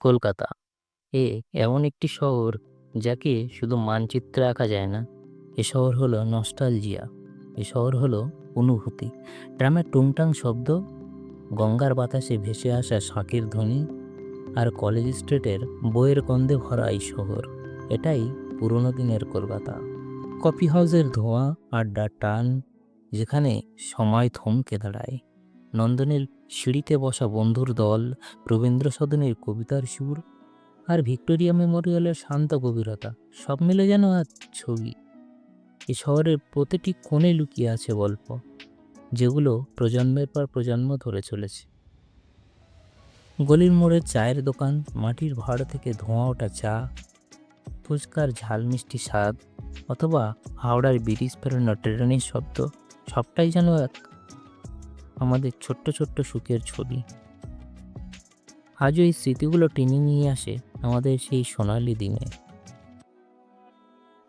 কলকাতা। এ এমন একটি শহর যাকে শুধু মানচিত্রে আঁকা যায় না, এ শহর হলো নস্টালজিয়া। এ শহর হলো অনুভূতি। গ্রামের টুংটাং শব্দ, গঙ্গার বাতাসে ভেসে আসা শাঁখের ধ্বনি আর কলেজ স্ট্রিটের বইয়ের গন্ধে ভরা এই শহর, এটাই পুরনো দিনের কলকাতা। কফি হাউসের ধোঁয়া, আড্ডার টান, যেখানে সময় থমকে দাঁড়ায়। নন্দনের সিঁড়িতে বসা বন্ধুর দল রবীন্দ্র সদনের কবিতার সুর আর ভিক্টোরিয়া মেমোরিয়ালের শান্ত গভীরতা, সব মিলে যেন এক ছবি। এই শহরের প্রতিটি কোণে লুকিয়ে আছে গল্প, যেগুলো প্রজন্মের পর প্রজন্ম ধরে চলেছে। গলির মোড়ের চায়ের দোকান, মাটির ভাড়া থেকে ধোঁয়া ওঠা চা, ফুচকার ঝাল মিষ্টি স্বাদ, অথবা হাওড়ার ব্রিটিশ ফেরানো ট্রেনের শব্দ, সবটাই যেন এক আমাদের ছোট্ট ছোট্ট সুখের ছবি। আজও এই স্মৃতিগুলো টেনে নিয়ে আসে আমাদের সেই সোনালি দিনে।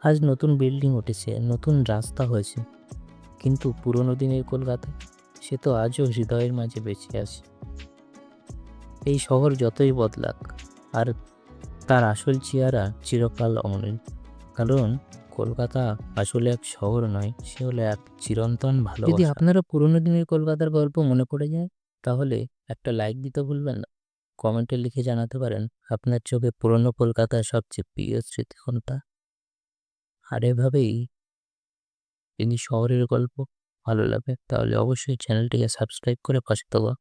আজ নতুন বিল্ডিং উঠেছে, নতুন রাস্তা হয়েছে, কিন্তু পুরনো দিনের কলকাতা, সে তো আজও হৃদয়ের মাঝে বেঁচে আছে। এই শহর যতই বদলাক, আর তার আসল চেহারা চিরকাল অমলিন কারণ কলকাতা আসলে এক শহর নয়, সে হলো এক চিরন্তন ভালো যদি আপনারা পুরনো দিনের কলকাতার গল্প মনে পড়ে যায়, তাহলে একটা লাইক দিতে ভুলবেন না। কমেন্টে লিখে জানাতে পারেন, আপনার চোখে পুরনো কলকাতার সবচেয়ে প্রিয় স্মৃতি কোনটা? আর এভাবেই যদি শহরের গল্প ভালো লাগে, তাহলে অবশ্যই চ্যানেলটিকে সাবস্ক্রাইব করে পাশে থাকা।